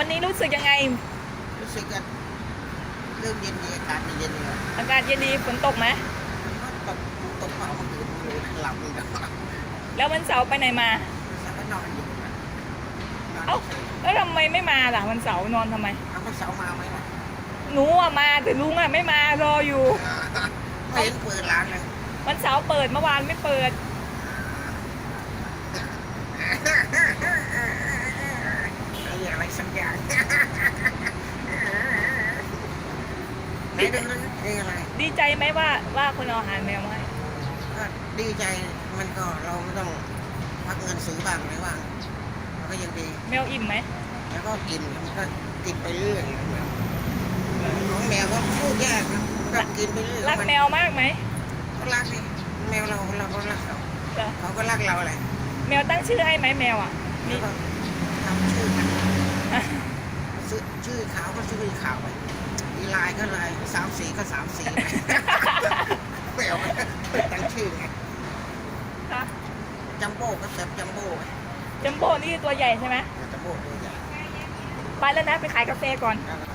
วันนี้รู้สึกยังไง รู้สึกจะเริ่มเย็นดีอากาศเย็นๆเลยอากาศเย็นดีฝนตกไหมตกตกเปล่าเมื่อคืนเลยหลับอีกแล้วแล้ววันเสาร์ไปไหนมาสักก็นอนอยู่นะนอนเอ้าเฉยแล้วทำไมไม่มาล่ะวันเสาร์นอนทำไมเอาคนเสาร์มาไหมล่ะหนูอะมาแต่ลุงอะไม่มารออยู่ไม่เห็นเปิดร้านเลยวันเสาร์เปิดเมื่อวานไม่เปิด ไอ้อะไรสักอย่าง ไหนดูนะนี่อะไรดีใจไหมว่าว่าคนเอาอาหารแมวมาให้ก็ดีใจมันก็เราไม่ต้องพักเงินซื้อบ้างอะไรบ้างมันก็ยังดี แมวอิ่มไหมแล้วก็กินมันก็กินไปเรื่อยของแมวก็พูดยากนะมันก็กินไปเรื่อยรักแมวมากไหมก็รักนี่แมวเราเราก็รักเขาเหรอเขาก็รักเราแหละแมวตั้งชื่อให้ไหมแมวอะมีแล้วก็ทำชื่อมันชื่อชื่อขาวก็ชื่อขาวไปมีลายก็ลาย สามสีก็สามสีไปแมวตั้งชื่อไงค่ะจัมโบ้ก็เติมจัมโบ้ไปจัมโบ้นี่ตัวใหญ่ใช่ไหมจัมโบ้ตัวใหญ่ไปแล้วนะ ไปขายกาแฟก่อนแล้วก็